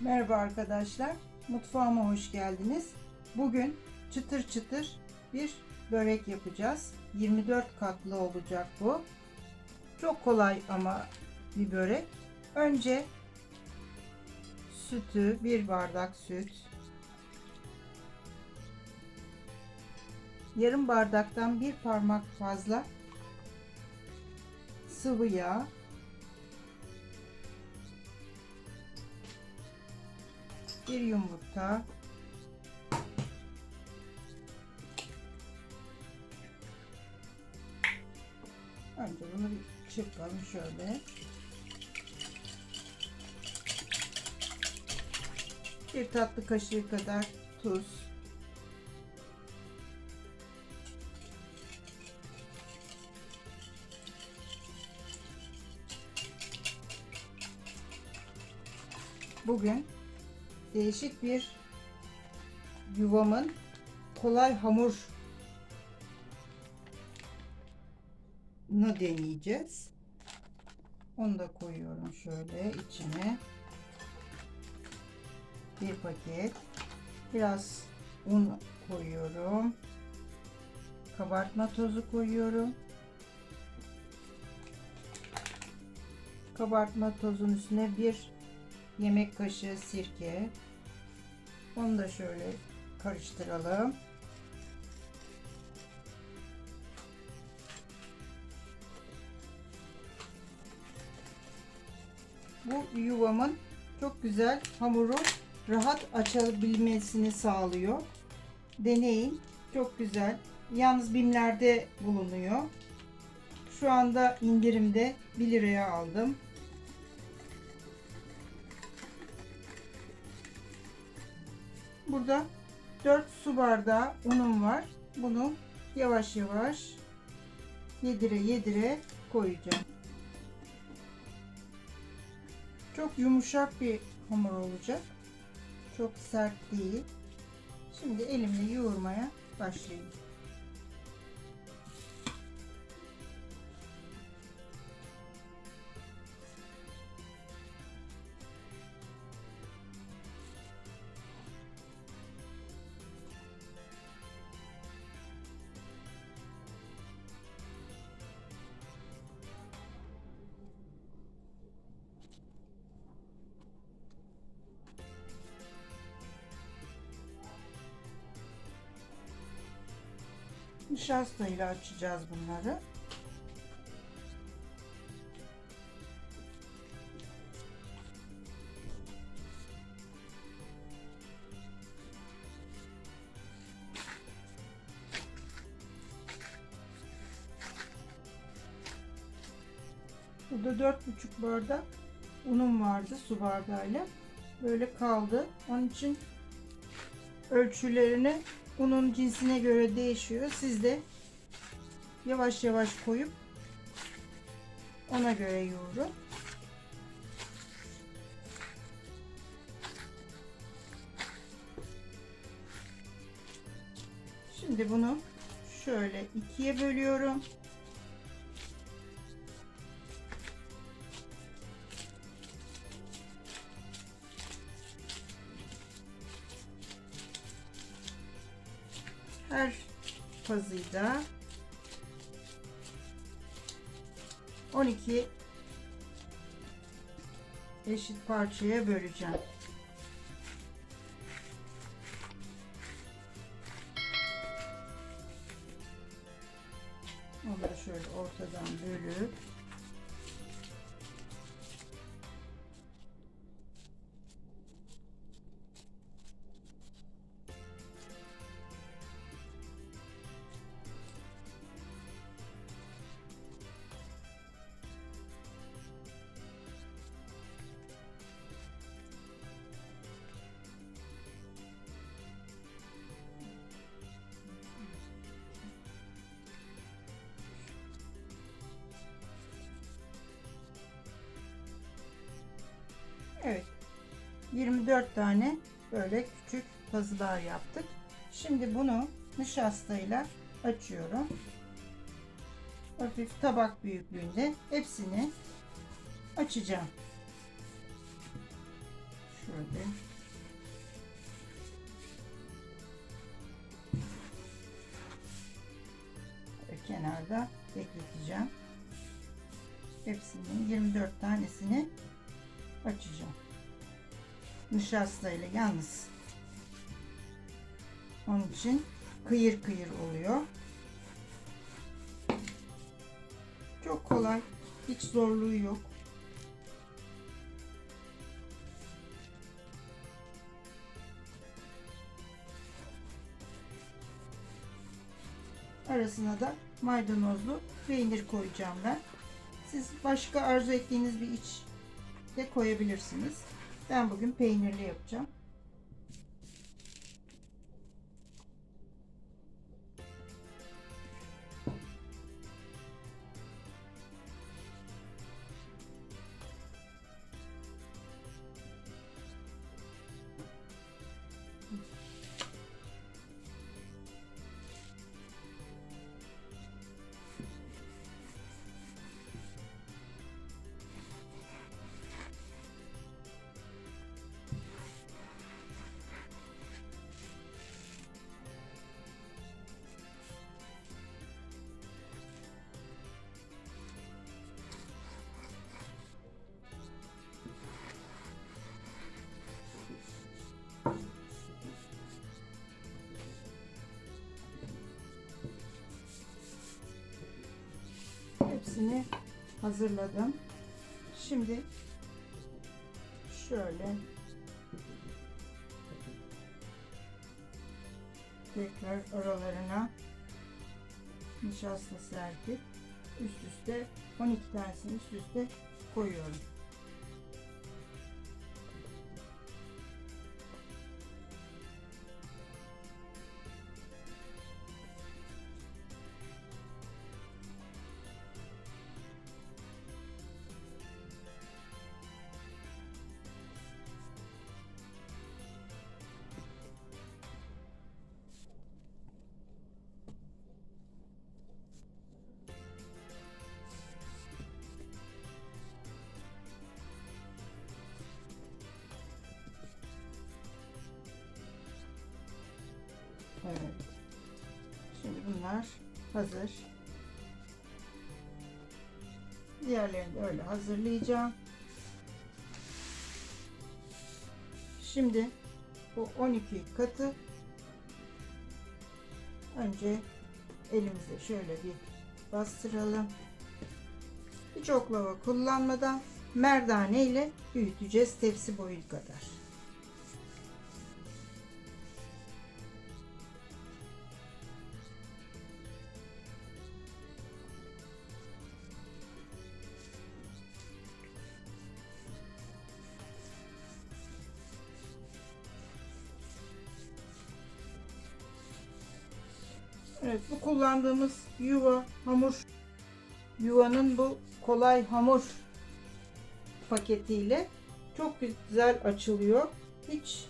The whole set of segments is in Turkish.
Merhaba arkadaşlar. Mutfağıma hoş geldiniz. Bugün çıtır çıtır bir börek yapacağız. 24 katlı olacak bu. Çok kolay ama bir börek. Önce sütü, bir bardak süt. Yarım bardaktan bir parmak fazla sıvı yağ. Bir yumurta, önce bunu bir çırpalım şöyle. Bir tatlı kaşığı kadar tuz. Bugün değişik bir yuvamın kolay hamur deneyeceğiz. Onu da koyuyorum şöyle içine. Bir paket. Biraz un koyuyorum. Kabartma tozu koyuyorum. Kabartma tozun üstüne bir yemek kaşığı sirke. Onu da şöyle karıştıralım. Bu yuvamın çok güzel hamuru rahat açabilmesini sağlıyor. Deneyin. Çok güzel. Yalnız bimlerde bulunuyor. Şu anda indirimde 1 liraya aldım. Burada 4 su bardağı unum var. Bunu yavaş yavaş yedire yedire koyacağım. Çok yumuşak bir hamur olacak. Çok sert değil. Şimdi elimle yoğurmaya başlayayım. Nişasta ile açacağız bunları. Burada dört buçuk bardak unum vardı su bardağıyla. Böyle kaldı. Onun için ölçülerini unun cinsine göre değişiyor. Siz de yavaş yavaş koyup ona göre yoğurun. Şimdi bunu şöyle ikiye bölüyorum. Her pazıyı da 12 eşit parçaya böleceğim. 24 tane böyle küçük pazılar yaptık. Şimdi bunu nişastayla açıyorum. Hafif tabak büyüklüğünde hepsini açacağım. Şöyle. Kenarda bekleteceğim. Hepsini 24 tanesini açacağım. Nişasta ile yalnız. Onun için kıyır kıyır oluyor. Çok kolay. Hiç zorluğu yok. Arasına da maydanozlu peynir koyacağım ben. Siz başka arzu ettiğiniz bir iç de koyabilirsiniz. Ben bugün peynirli yapacağım. Hazırladım. Şimdi şöyle tekrar aralarına nişasta serpip üst üste 12 tanesini üst üste koyuyorum. Evet. Şimdi bunlar hazır. Diğerlerini de öyle hazırlayacağım. Şimdi bu 12 katı önce elimizle şöyle bir bastıralım. Hiç oklava kullanmadan merdane ile büyüteceğiz tepsi boyu kadar. Evet bu kullandığımız yuva hamur yuvanın bu kolay hamur paketiyle çok güzel açılıyor. Hiç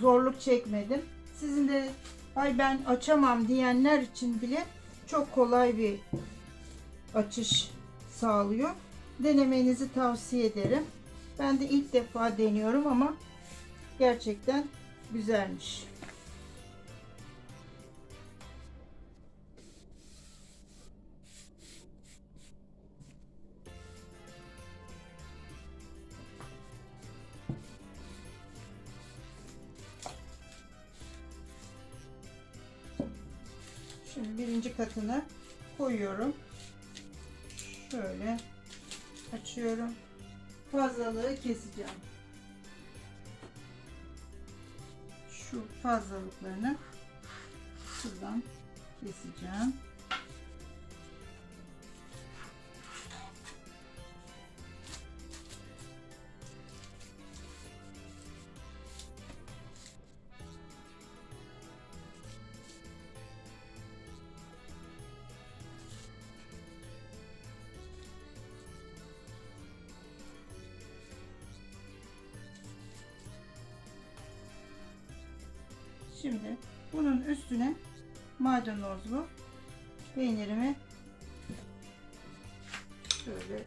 zorluk çekmedim. Sizin de ay ben açamam diyenler için bile çok kolay bir açış sağlıyor. Denemenizi tavsiye ederim. Ben de ilk defa deniyorum ama gerçekten güzelmiş. Birinci katını koyuyorum. Şöyle açıyorum. Fazlalığı keseceğim. Şu fazlalıklarını şuradan keseceğim. Maydanozlu peynirimi şöyle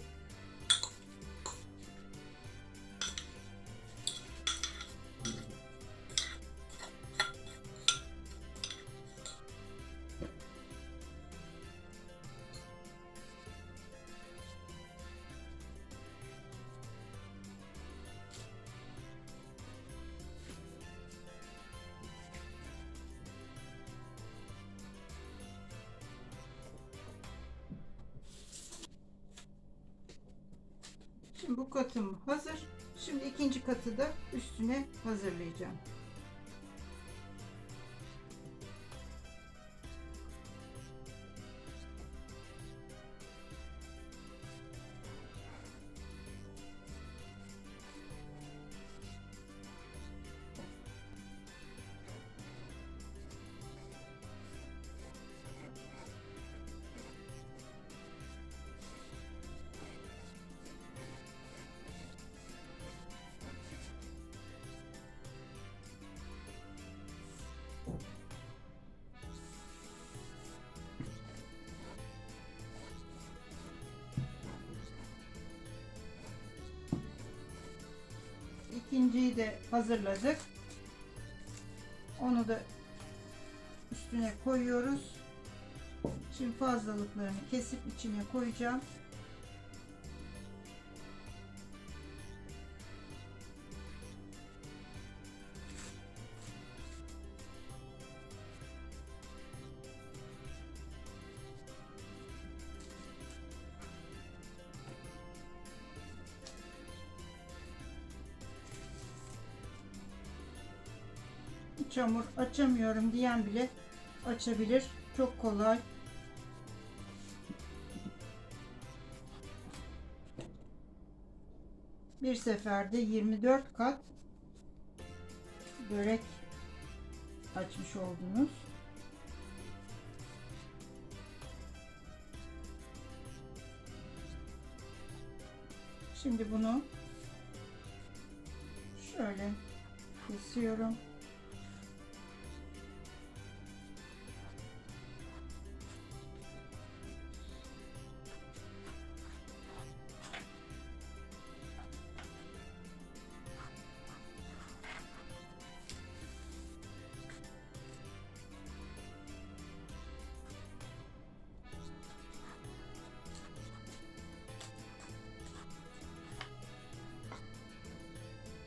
Şimdi bu katım hazır. Şimdi ikinci katı da üstüne hazırlayacağım. İkinciyi de hazırladık. Onu da üstüne koyuyoruz. Şimdi fazlalıklarını kesip içine koyacağım. Çamur açamıyorum diyen bile açabilir. Çok kolay. Bir seferde 24 kat börek açmış oldunuz. Şimdi bunu şöyle kesiyorum.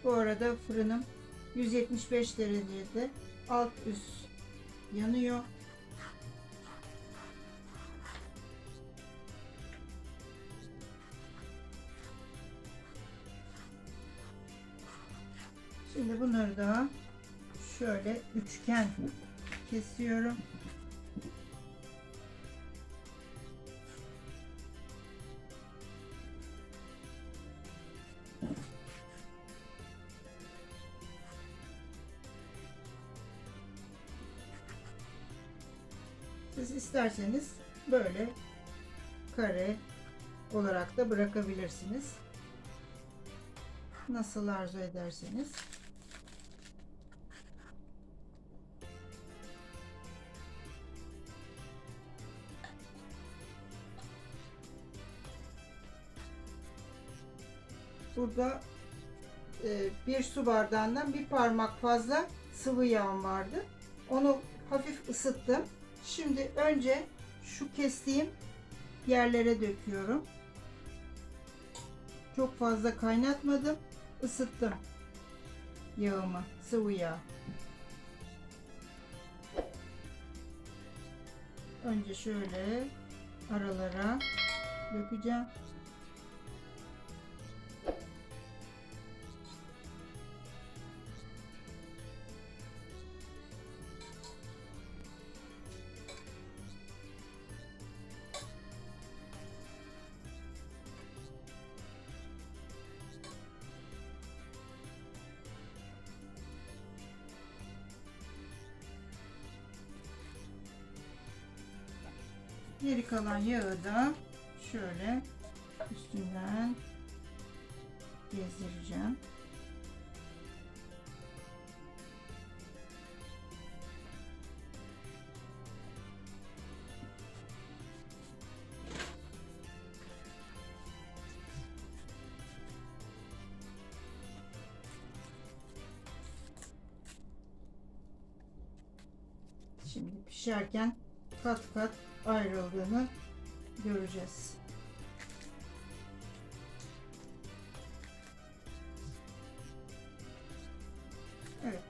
Bu arada fırınım 175 derecede alt üst yanıyor. Şimdi bunları da şöyle üçgen kesiyorum. Siz isterseniz böyle kare olarak da bırakabilirsiniz. Nasıl arzu ederseniz. Burada e, bir su bardağından bir parmak fazla sıvı yağım vardı. Onu hafif ısıttım. Şimdi önce şu kestiğim yerlere döküyorum. Çok fazla kaynatmadım. ısıttım yağımı, sıvı yağ. Önce şöyle aralara dökeceğim. Geri kalan yağı da şöyle üstünden gezdireceğim. Şimdi pişerken kat kat ayrıldığını göreceğiz. Evet.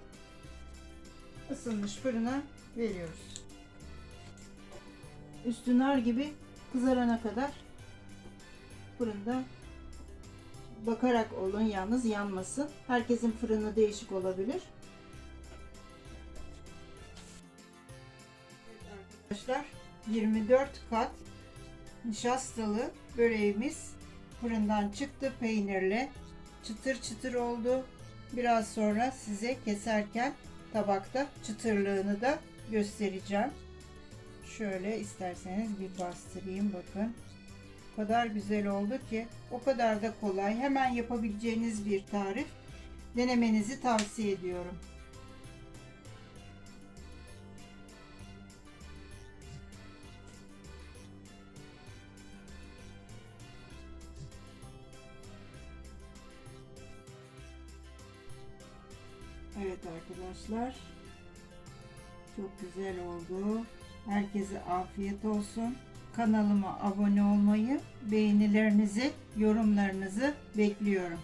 Isınmış fırına veriyoruz. Üstü nar gibi kızarana kadar fırında bakarak olun yalnız yanmasın. Herkesin fırını değişik olabilir. Evet arkadaşlar 24 kat nişastalı böreğimiz fırından çıktı peynirli. Çıtır çıtır oldu. Biraz sonra size keserken tabakta çıtırlığını da göstereceğim. Şöyle isterseniz bir bastırayım bakın. O kadar güzel oldu ki o kadar da kolay. Hemen yapabileceğiniz bir tarif. Denemenizi tavsiye ediyorum. Evet arkadaşlar. Çok güzel oldu. Herkese afiyet olsun. Kanalıma abone olmayı, beğenilerinizi, yorumlarınızı bekliyorum.